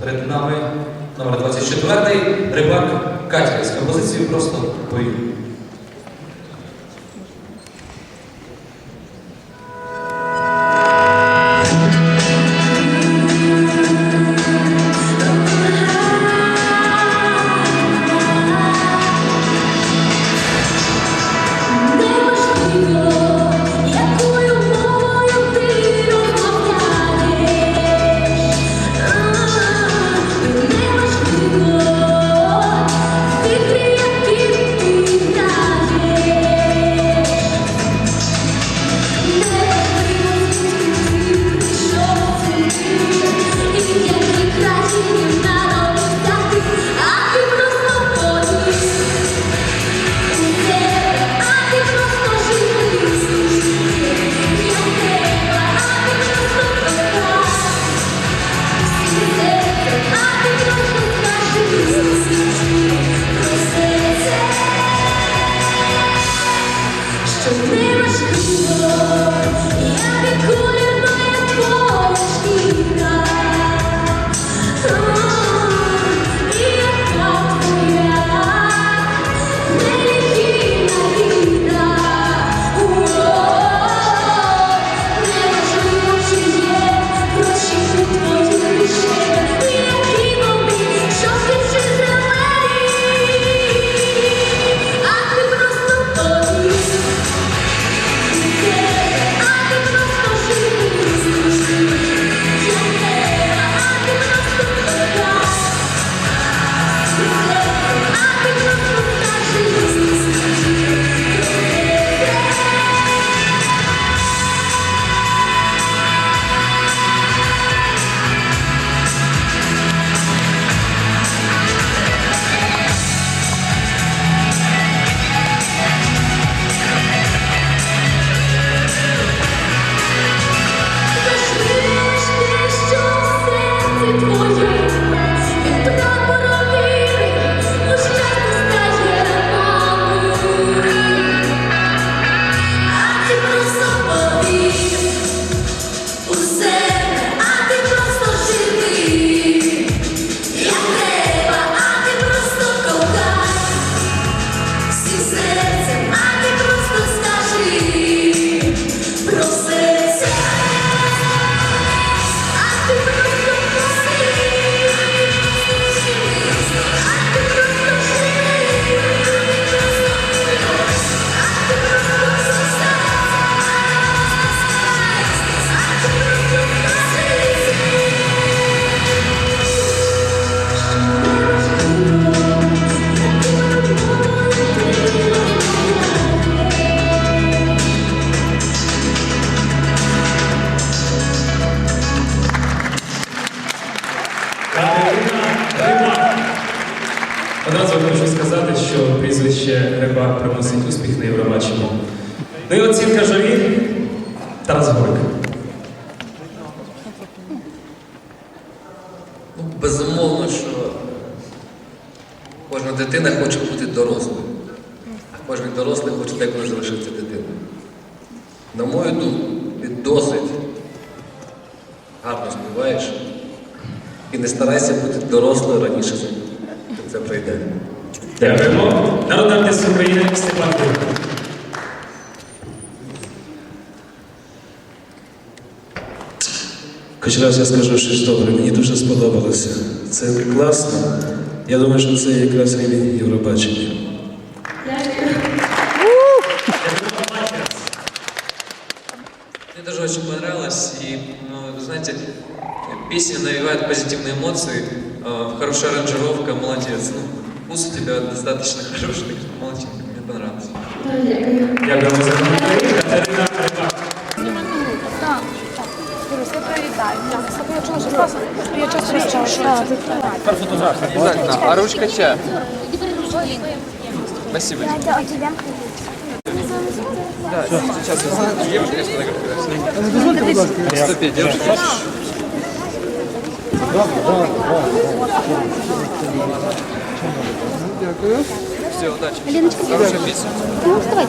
Перед нами номер 24 рибак Катя з композицією просто пою. Одразу хочу сказати, що прізвище Рибак приносить успіх на Євробаченні. Ну і оцінка журі Тарас Горик. Ну, безумовно, що кожна дитина хоче бути дорослою, а кожен дорослий хоче деколи залишитися дитиною. На мою думку, ти досить гарно співаєш і не старайся бути дорослою раніше, за це прийде. Дякуємо. Народний артист України Степан Кирик. Хоч раз я скажу щось добре, мені дуже сподобалося. Це класно. Я думаю, що це якраз рівень Євробачення. Мне тоже очень понравилось, и, ну, вы знаете, песня навевает позитивные эмоции, э, хорошая аранжировка, молодец. Ну, вкус у тебя достаточно хороший, так что молодчинка, мне понравилось. Дякуємо за коментарі. Катерина Рибак. Так, так. Юрій, все привітай. Я чула, що класно. Я часто чула. Обязательно. А ручка чья? Спасибо. а тебе? Да, сейчас я девушка, я сфотографирую. Стопе, Все, удачи. Леночка, ну вставай.